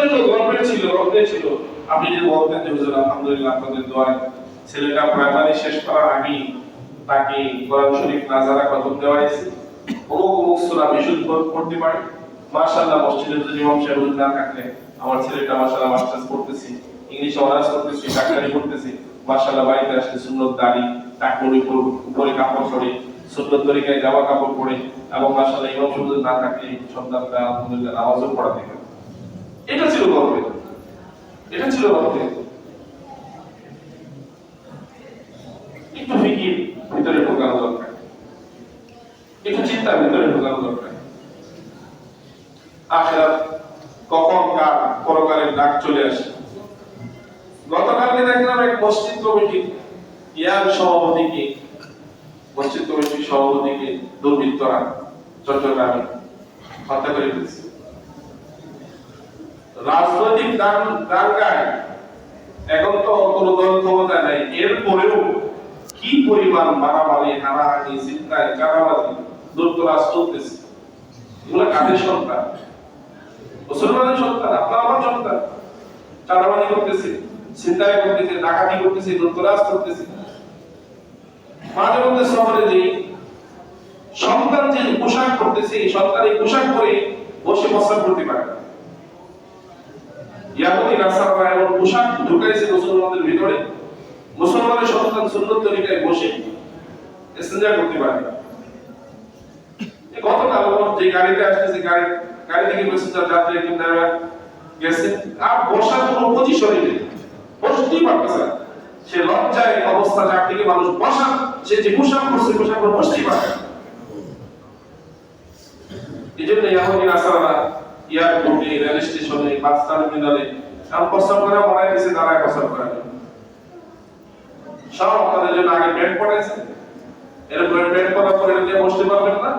জন্য ছিল ছিল আপনি বলতেন যে, হুজুর, আলহামদুলিল্লাহ, আপনাদের দোয়ায় ছেলেটা প্রাইমারি শেষ করার তাকে কোরআন শরীফ নাজারা দেওয়া হয়েছে। অমুক অমুক সূরা বিশুদ্ধ পারে। মসজিদে যদি ইমাম সাহেব না থাকলে, আমার ছেলেটা মাস্টার্স পড়তেছি, ইংলিশ অনার্স করতেছি ডাক্তারি মাশাআল্লাহ, বাড়িতে আসলে সুন্নত দাড়ি টাকুর উপরে কাপড় পরে, সুন্নত তরিকায় জামা কাপড় পরে, এবং মাশাআল্লাহ, ইমাম সাহেব না থাকলে সন্তানটা আলহামদুলিল্লাহ, নামাজও পড়াতে এটা ছিল গর্বের এটা ছিল গর্বের একটু ফিকির ভিতরে ঢোকানো দরকার। একটু চিন্তা ভিতরে ঢোকানো দরকার। আখেরাত কখন কার পরকালের ডাক চলে আসে? গতকালকে দেখলাম এক মসজিদ কমিটি, ইয়ার সভাপতিকে, মসজিদ কমিটির সভাপতিকে দুর্বৃত্তরা, চট্টগ্রামে হত্যা করে ফেলছে। রাজনৈতিক দাঙ্গায় এখন তো কোনো দল ক্ষমতা নাই। এরপরেও কি পরিমাণ মারামারি হানাহানি চিন্তায় চাঁদাবাজি দূরদরাজ চলতেছে? এগুলো কাদের সন্তান? মুসলমানের সন্তান, আপনার আমার সন্তান। চাঁদাবাজি করতেছে চিন্তায় করতেছে, ডাকাতি করতেছে করতেছে মাঝে মধ্যে শহরে যে সন্তান যে পোশাক করতেছে সন্তান এই পোশাক পরে বসে বসা করতে পারে ইয়াহুদি নাসারা এমন পোশাক ঢুকাইছে মুসলমানদের ভিতরে। মুসলমানের সন্তান সুন্নত তরিকায় বসে ইস্তেঞ্জা করতে পারে গতকাল ওর যে গাড়িতে আসতেছে গাড়ি গাড়ি থেকে প্যাসেঞ্জার যাত্রী কিনা গেছে। আর বসার কোনো পজিশনই নেই বসতেই পারতেছে সে লজ্জায় অবস্থা, যার থেকে মানুষ বসা, সে যে পোশাক করছে পোশাক করে বসতেই পারে এই জন্য ইয়াহুদি নাসারা এয়ারপোর্টে রেল স্টেশনে, বাস টার্মিনালে এমন প্রস্তাব করে বানাই দিয়েছে দাঁড়ায় প্রস্তাব করার সব আপনাদের জন্য আগে বেড পড়াইছে এরকম বেড পড়ার পরে এটা বসতে পারবেন না।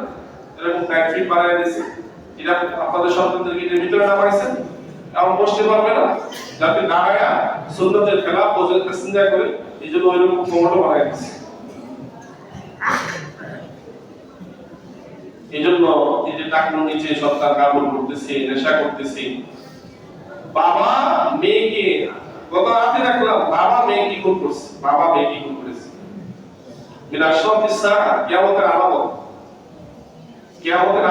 এরকম ব্যাক ফিট দিয়েছে। এটা আপনাদের সন্তানদেরকে এটার ভিতরে নামাইছে এমন বসতে পারবে না। যাতে দাঁড়ায়া সুন্নতের খেলা বোঝে প্যাসেঞ্জার করে, এই জন্য ওইরকম কোমরও বানাই দিয়েছে। এই এই যে নিচে কাপড় করতেছে, নেশা করতেছে, বাবা মেয়েকে গত রাতে দেখলাম বাবা মেয়েকে খুন করছে, বাবা মেয়েকে খুন করেছে। সব ইচ্ছা কেয়ামতের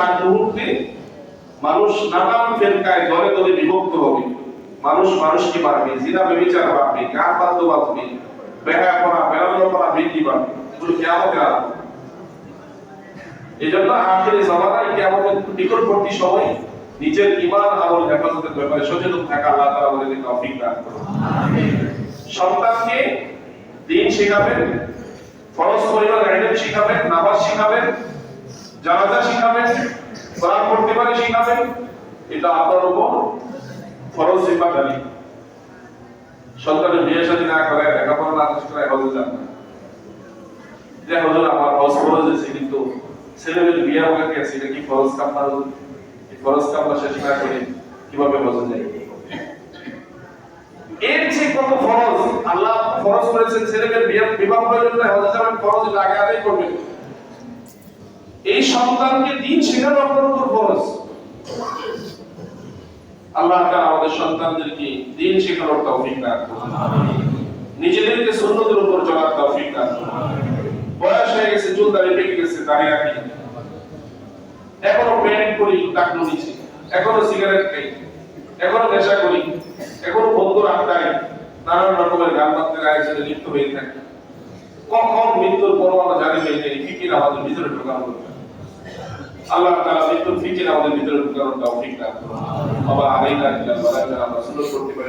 আগ মুহূর্তে মানুষ নানান ফেরকায় দলে দলে বিভক্ত হবে। মানুষ মানুষকে মারবে, জিনা বেবিচার বাড়বে গান বাদ্য বাজবে বেহা করা বেড়ানো করা বৃদ্ধি পাবে। এগুলো কেয়ামতের আলামত। এই জন্য আখেরি জামানায় কিয়ামতের নিকটবর্তী সময় নিজের ঈমান আমল হেফাজতের ব্যাপারে সচেতন থাকা আল্লাহ তাআলা আমাদের তৌফিক দান করুন। সন্তানকে দিন শেখাবেন ফরজ পরিবার গাইডেন্স শিখাবেন নামাজ শিখাবেন জানাজা শিখাবেন কোরআন পড়তে পারে শিখাবেন এটা আপনার উপর ফরজ জিম্মাদারি সন্তানের বিয়ে শাদী না করে লেখাপড়া না করে হজে যান যে হজুর আমার হজ ফরজ আছে কিন্তু ছেলেদের বিয়ে হয়ে গেছে এটা কি ফরজ কাম না হজুর? এই ফরজ কামটা শেষ না করে কীভাবে হজে যায়? এর যে কত ফরজ আল্লাহ ফরজ করেছেন ছেলেদের বিয়ে বিবাহ প্রয়োজন হজে যাবেন ফরজ করবেন এই সন্তানকে দিন শেখানো উপর ফরজ আল্লাহ তাআলা আমাদের সন্তানদেরকে দিন শেখানোর তৌফিক দান করুন। নিজেদেরকে সুন্নতের উপর চলার তৌফিক দান করুন। বয়স হয়ে গেছে চুল দাঁড়িয়ে গেছে দাঁড়িয়ে রাখি। এখনও করি এখনও সিগারেট খাই। এখনও নেশা করি। এখনও বন্ধুর আড্ডায় নানান রকমের গান বাদ্যের আয়োজনে লিপ্ত হয়ে থাকি। কখন মৃত্যুর পরোয়ানা জানি হয়ে যায়, ফিকির আমাদের ভিতরে ঢোকানো আল্লাহ তাআলা মৃত্যুর ফিকির আমাদের ভিতরে ঢোকানোর তৌফিক দান করুন। বাবা আমরা সুন্দর করতে পারি।